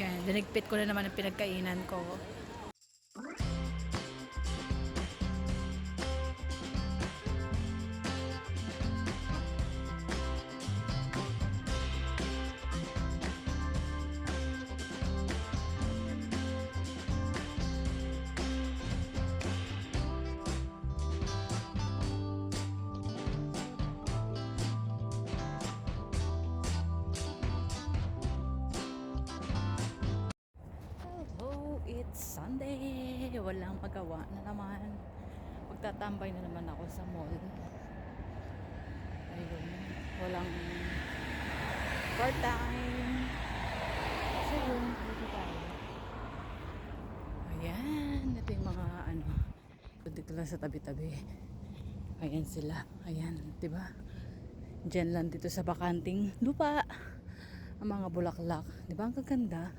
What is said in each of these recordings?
Yan, dinigpit ko na naman ang pinagkainan ko. Walang magawa na naman. Magtatambay na naman ako sa mall. Ayun, walang part-time. So yun, dito tayo. Ayan, ito yung mga ano, dito lang sa tabi-tabi. Ayan sila. Ayan, di ba? Diyan lang dito sa bakanting lupa. Ang mga bulaklak. Di ba? Ang gaganda.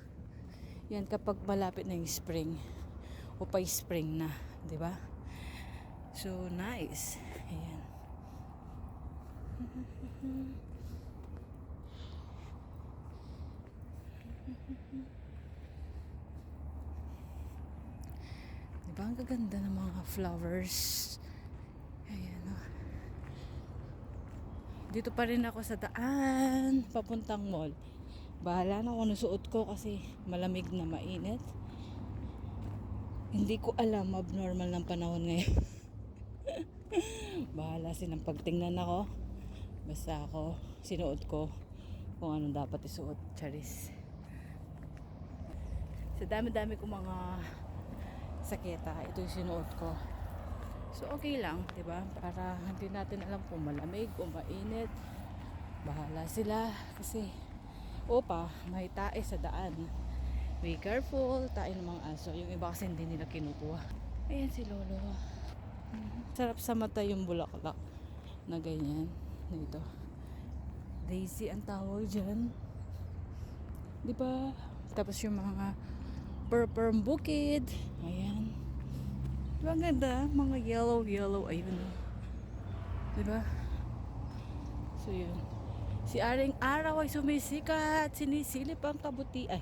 Yan kapag malapit na yung spring o pa spring na, 'di ba? So nice. Ayan. Di ba ang gaganda ng mga flowers? Ayan oh. Dito pa rin ako sa daan, papuntang mall. Bahala na kung ano suot ko kasi malamig na mainit. Hindi ko alam abnormal ng panahon ngayon. Bahala silang pagtingnan ako. Basta ako, sinuot ko kung ano dapat isuot. Charis. Sa dami-dami kong mga saketa, ito yung sinuot ko. So okay lang, 'di ba? Para hindi natin alam kung malamig o mainit. Bahala sila kasi opa, may tae sa daan. Be careful, tae ng mga aso. Yung iba kasi hindi nila kinukuha. Ayan si Lolo. Mhm. Sarap sa mata yung bulaklak na ganyan. Dito. Daisy ang tawag dyan. Di ba? Tapos yung mga purple bukid. Ayan. Di ba ang ganda? Mga yellow, yellow. Ayun. Di ba? So yun. Si Aring Araw ay sumisikat. Sinisilip ang kabuti. Ay,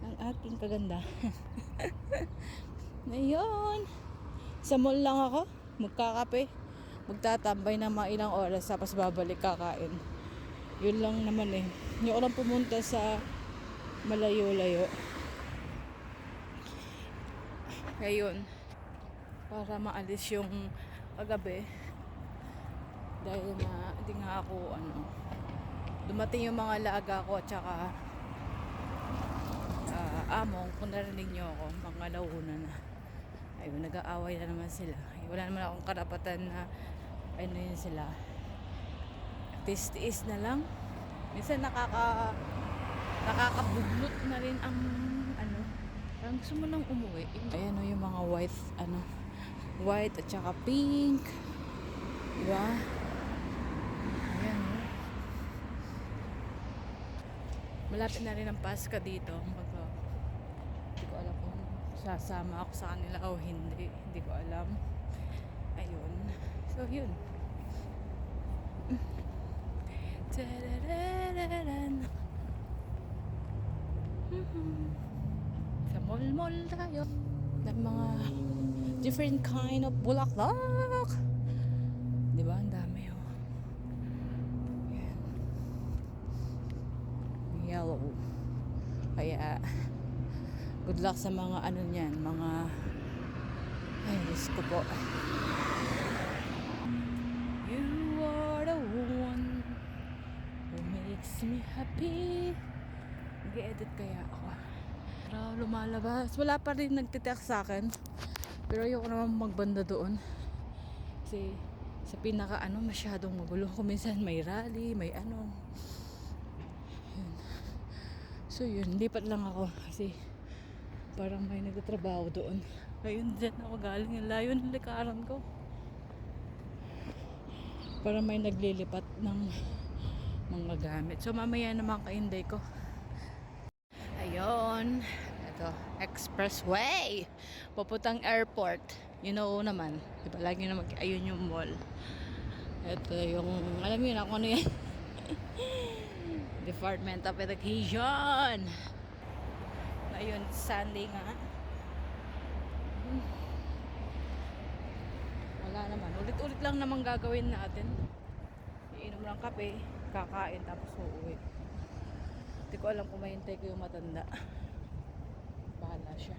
ang aking kaganda. Ngayon. Sa mall lang ako. Magkakape. Magtatambay na mga ilang oras. Tapos babalik kakain. Yun lang naman eh. Hindi ko lang pumunta sa malayo-layo. Ngayon. Para maalis yung kagabi. Dahil nga, hindi nga ako ano, dumating yung mga laga ko at saka among kung narinig nyo ako mga launa na. Ayun nag-aaway na naman sila. Wala naman akong karapatan na ano yun sila. Tiis na lang. Minsan nakaka nakakabuglot na rin ang ano parang gusto mo nang umuwi. Ayan o yung mga white ano white at saka pink. Diba? Ayan o. Malapit na rin ang Paska dito. Mag, uh, hindi ko alam kung sasama ako sa kanila o hindi. Hindi ko alam. Ayun. So, yun. Sa mall-mall tayo. Ng mga different kind of bulaklak. Di ba? Ang dami oh. Yan yellow. Kaya, good luck sa mga ano niyan, mga, ay, Diyos ko po. You are the one who makes me happy. Nag-edit kaya ako. Pero lumalabas. Wala pa rin nagtitext sa akin. Pero ayoko naman magbanda doon. Kasi sa pinaka ano masyadong magulo. Kung minsan may rally, may ano. So yun, lipat lang ako kasi parang may nagtatrabaho doon. Ngayon dyan ako galing yung layo ng likaran ko. Parang may naglilipat ng mga gamit. So mamaya naman kainday ko. Ayun. Ito, expressway. Papuntang airport. You know naman. Diba lagi naman, ayun yung mall. Ito yung, alam yun ako ano yan. Department of Education. Ayun, Sunday nga. Wala naman. Ulit-ulit lang naman gagawin natin. Iinom ng kape, kakain, tapos uuwi. Hindi ko alam kung mahintay ko yung matanda. Bahala siya.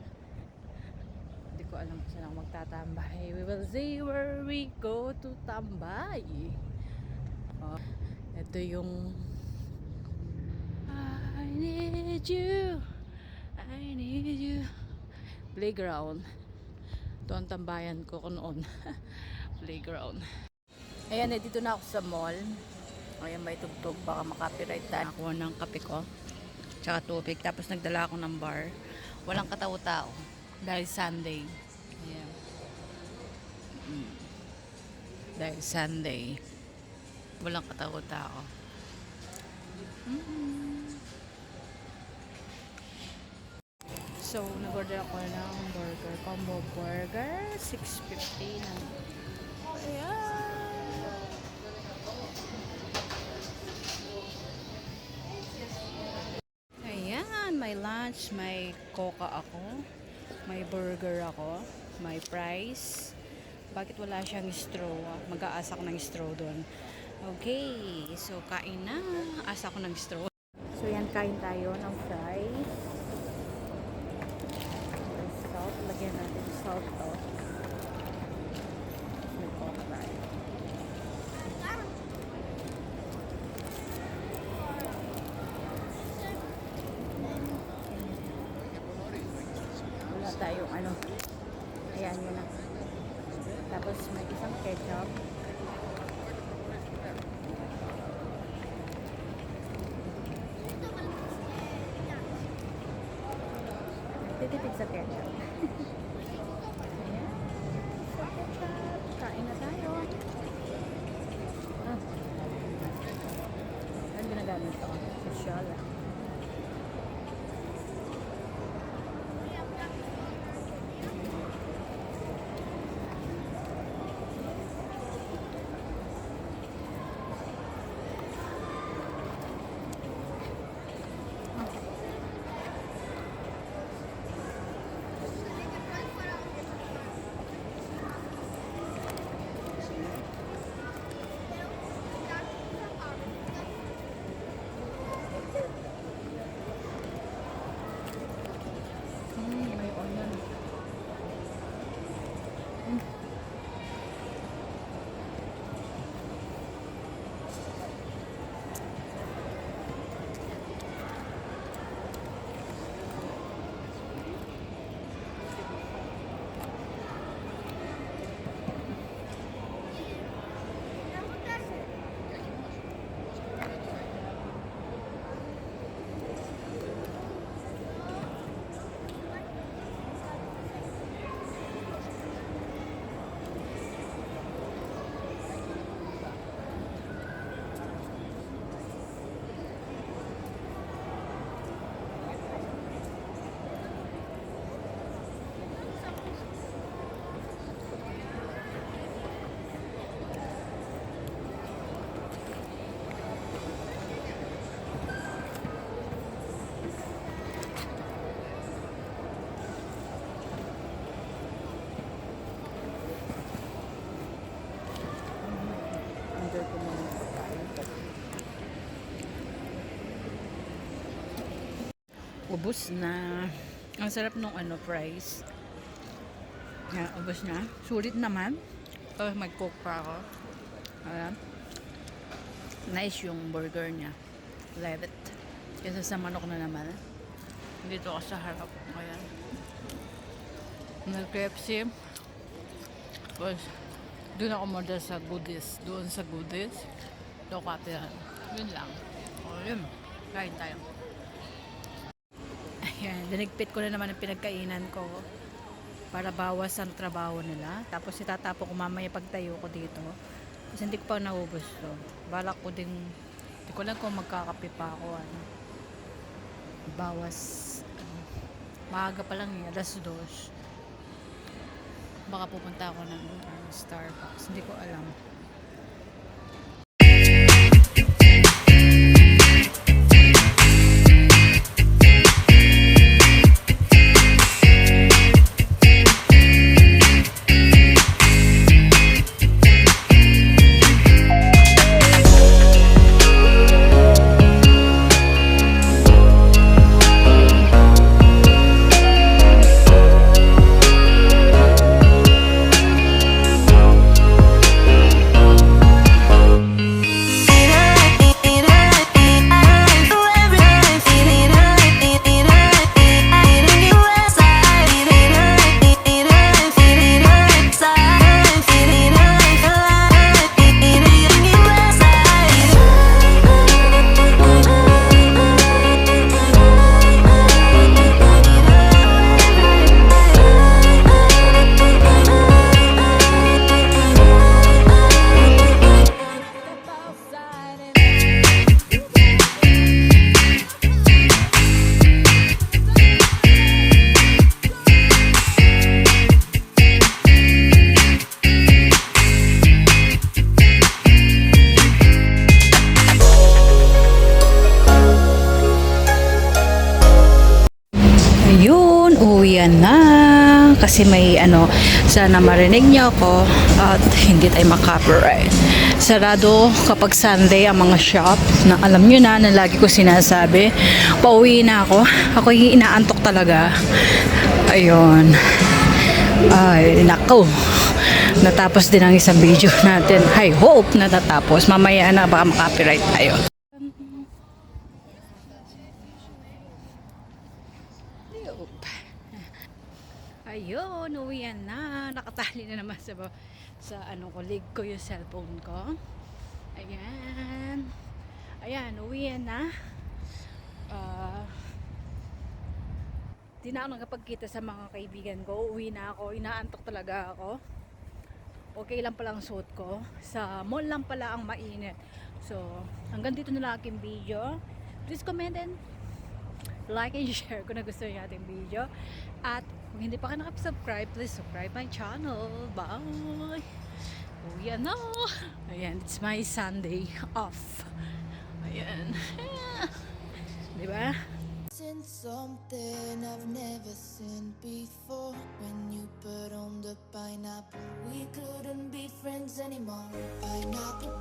Hindi ko alam kung saan ako magtatambay. We will see where we go to tambay. Oh, ito yung I need you. I need you. Playground. Ito ang tambayan ko noon. Playground. Ayan, eh, dito na ako sa mall. Ayan, may tugtog. Baka makapiright tayo. Nakuha ng kape ko. Tsaka tubig. Tapos nagdala ako ng bar. Walang kataw-tao. Dahil Sunday. Ayan. Mm. Dahil Sunday. Walang kataw-tao. So, nag-order ako ng burger. Combo burger. 6.50 na. Ayan. Ayan, may lunch, may coca ako, may burger ako, may fries. Bakit wala siyang straw? Mag-aasa ng straw doon. Okay, so kain na. Asa ako ng straw. So yan, kain tayo ng fries. Natin salt to. May coca tayo. Wala tayong ano. Ayan yun na. Tapos may isang ketchup. Titipid sa ketchup. Ubus na. Ang sarap nung ano, fries. Yan, ubus na. Sulit naman. Tapos may coke pa ako. Ayan. Nice yung burger niya. Love it. Kasi sa manok na naman. Dito ako sa harap. Ayan. Nag-KFC. Tapos, doon ako order sa goodies. Doon sa goodies. Doon ko katirahan. Yun lang. O yun. Kain tayo. Ayan. Dinigpit ko na naman ang pinagkainan ko. Para bawas ang trabaho nila. Tapos itatapo ko mamaya pagtayo ko dito. Kasi hindi ko pa naubos to. Balak ko din. Hindi ko lang kung magkakape pa ako. Ano. Bawas. Ano, maaga pa lang eh. Alas dos baka pupunta ako ng uh, Starbucks. Hindi ko alam. Kasi may ano, sana marinig niyo ako at hindi tayo makopyright. Sarado kapag Sunday ang mga shop na alam nyo na na lagi ko sinasabi. Pauwi na ako. Ako yung inaantok talaga. Ayun. Ay, nako. Natapos din ang isang video natin. I hope natatapos. Mamaya na baka makopyright tayo. Ayun, uwian na. Nakatali na naman sa, sa ano ko, leg ko yung cellphone ko. Ayan. Ayan, uwian na. Ah, di na ako nakapagkita sa mga kaibigan ko. Uwi na ako. Inaantok talaga ako. Okay lang pala ang suot ko. Sa mall lang pala ang mainit. So, hanggang dito na lang aking video. Please comment and like and share kung nagustuhan niyo ating video. At kung hindi pa ka nakapag-subscribe, please subscribe my channel. Bye! Uwi na! Ayan, it's my Sunday off. Ayan. Di ba? Seen something I've never seen before. When you put on the pineapple, we couldn't be friends anymore. Pineapple